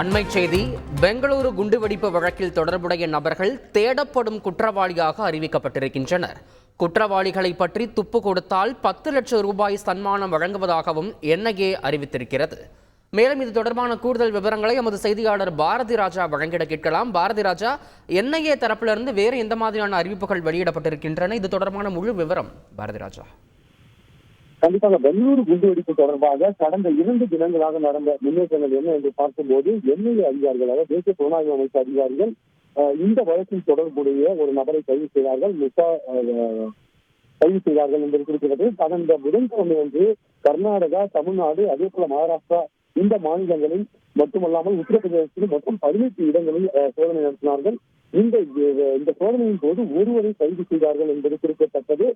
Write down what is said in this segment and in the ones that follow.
அண்மை செய்தி பெங்களூரு குண்டுவெடிப்பு வழக்கில் தொடர்புடைய நபர்கள் தேடப்படும் குற்றவாளியாக அறிவிக்கப்பட்டிருக்கின்றனர். குற்றவாளிகளை பற்றி துப்பு கொடுத்தால் பத்து லட்சம் ரூபாய் சன்மானம் வழங்குவதாகவும் என்ஐஏ அறிவித்திருக்கிறது. மேலும் இது தொடர்பான கூடுதல் விவரங்களை எமது செய்தியாளர் பாரதி ராஜா வழங்கிட கேட்கலாம். பாரதி ராஜா என்ஐஏ தரப்பிலிருந்து வேறு எந்த மாதிரியான அறிவிப்புகள் வெளியிடப்பட்டிருக்கின்றன? இது தொடர்பான முழு விவரம் பாரதி ராஜா. கண்டிப்பாக பெங்களூரு குண்டுவெடிப்பு தொடர்பாக கடந்த இரண்டு தினங்களாக நடந்த முன்னேற்றங்கள் என்ன என்று பார்க்கும்போது என்ஐஏ அதிகாரிகள் அதாவது தேசிய புலனாய்வு அமைப்பு அதிகாரிகள் இந்த வழக்கில் தொடர்புடைய ஒரு நபரை கைது செய்தார்கள் முசா கைது செய்தார்கள் என்பது குறிப்பிட்டது கடந்த புதன்கிழமை வந்து கர்நாடகா தமிழ்நாடு அதே போல மகாராஷ்டிரா இந்த மாநிலங்களில் மட்டுமல்லாமல் உத்தரப்பிரதேசத்தில் மொத்தம் பதினெட்டு இடங்களில் சோதனை நடத்தினார்கள். இந்த இந்த சோதனையின் போது ஒருவரை கைது செய்தார்கள் என்பது குறிப்பிடத்தக்கது.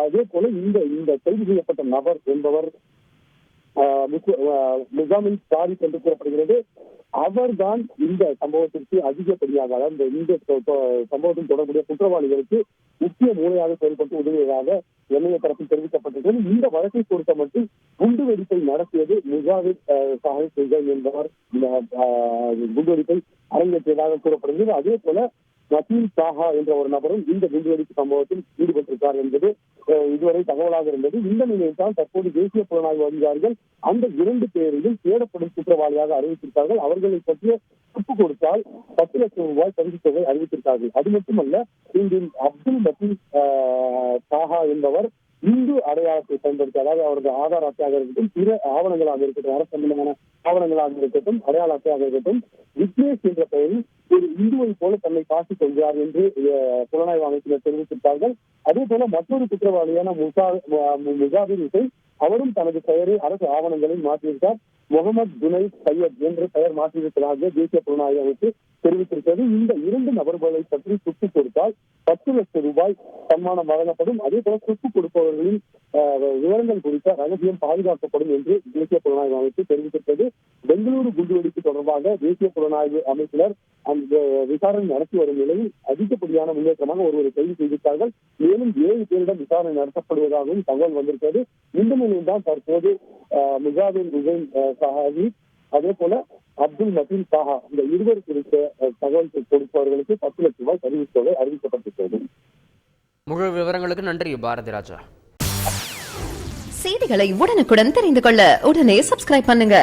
அதே போல இந்த இந்த கைது செய்யப்பட்ட நபர் என்பவர் ஆஹ் தாரிக் என்று கூறப்படுகிறது. அவர்தான் இந்த சம்பவத்திற்கு அதிகப்படியாக அதாவது இந்த- இந்த தொடர்புடைய குற்றவாளிகளுக்கு முக்கிய மூலையாக செயல்பட்டு உதவியதாக எண்ணெய் தரப்பில் தெரிவிக்கப்பட்டிருக்கிறது. இந்த வழக்கை பொறுத்த மட்டும் குண்டுவெடிப்பை நடத்தியது முஜாவித் சாஹிப் என்பவர் இந்த ஆஹ், குண்டுவெடிப்பை அரங்கேற்றியதாக கூறப்படுகிறது. அதே போல நசீம் சாஹா என்ற ஒரு நபரும் இந்த குண்டுவெடிப்பு சம்பவத்தில் ஈடுபட்டிருக்கார் என்பது இதுவரை தகவலாக இருந்தது. இந்த நிலையில் தான் தற்போது தேசிய புலனாய்வு அதிகாரிகள் அந்த இரண்டு பேரையும் தேடப்படும் குற்றவாளியாக அறிவித்திருக்கார்கள். அவர்களை பற்றிய துப்பு கொடுத்தால் பத்து லட்சம் ரூபாய் பரிசு தொகை அறிவித்திருக்கார்கள். அது மட்டுமல்ல இங்கு அப்துல் மசீத் ஆஹ், சாஹா என்பவர் இந்து அடையாளத்தை பயன்படுத்தி அதாவது அவரது ஆதார் அட்டையாக இருக்கட்டும் பிற ஆவணங்களாக இருக்கட்டும் அரசு சம்பந்தமான ஆவணங்களாக இருக்கட்டும் அடையாள அட்டையாக இருக்கட்டும் விக்னேஷ் என்ற பெயரில் ஒரு இந்துவை போல தன்னை காட்டிக் கொள்கிறார் என்று புலனாய்வு அமைப்பினர் தெரிவித்திருப்பார்கள் அதே போல மற்றொரு குற்றவாளியான முசா மு- ஹுசைன் அவரும் தனது பெயரை அரசு ஆவணங்களில் மாற்றியிருக்கார் முகமது துனை சையத் என்று பெயர் மாற்றியிருப்பதாக தேசிய புலனாய்வு அமைப்பு தெரிவித்திருக்கிறது. இந்த இரண்டு நபர்களை பற்றி சுட்டுக் கொடுத்தால் பத்து லட்சம் ரூபாய் சன்மானம் வழங்கப்படும். அதே போல சொத்து கொடுப்பவர்களின் விவரங்கள் குறித்த ரகசியம் பாதுகாக்கப்படும் என்று தேசிய புலனாய்வு அமைப்பு தெரிவித்திருக்கிறது. பெங்களூரு குண்டுவெடிப்பு தொடர்பாக தேசிய புலனாய்வு அமைப்பினர் அந்த விசாரணை நடத்தி வரும் நிலையில் அதிகப்படியான முன்னேற்றமாக ஒருவரை கைது செய்திருக்கார்கள் மேலும் ஏழு பேரிடம் விசாரணை நடத்தப்படுவதாகவும் தகவல் வந்திருக்கிறது. இந்த நிலையில்தான் தற்போது அஹ், உசைன் ஹுசைன் அதே போல அப்துல் மசீன் சாஹா இந்த இருவர் குறித்த தகவல் கொடுப்பவர்களுக்கு பத்து லட்சம் ரூபாய் பரிசு தொகை அறிவிக்கப்பட்டிருக்கிறது. முழு விவரங்களுக்கு நன்றி பாரதி ராஜா. செய்திகளை உடனுக்குடன் தெரிந்து கொள்ள உடனே சப்ஸ்கிரைப் பண்ணுங்க.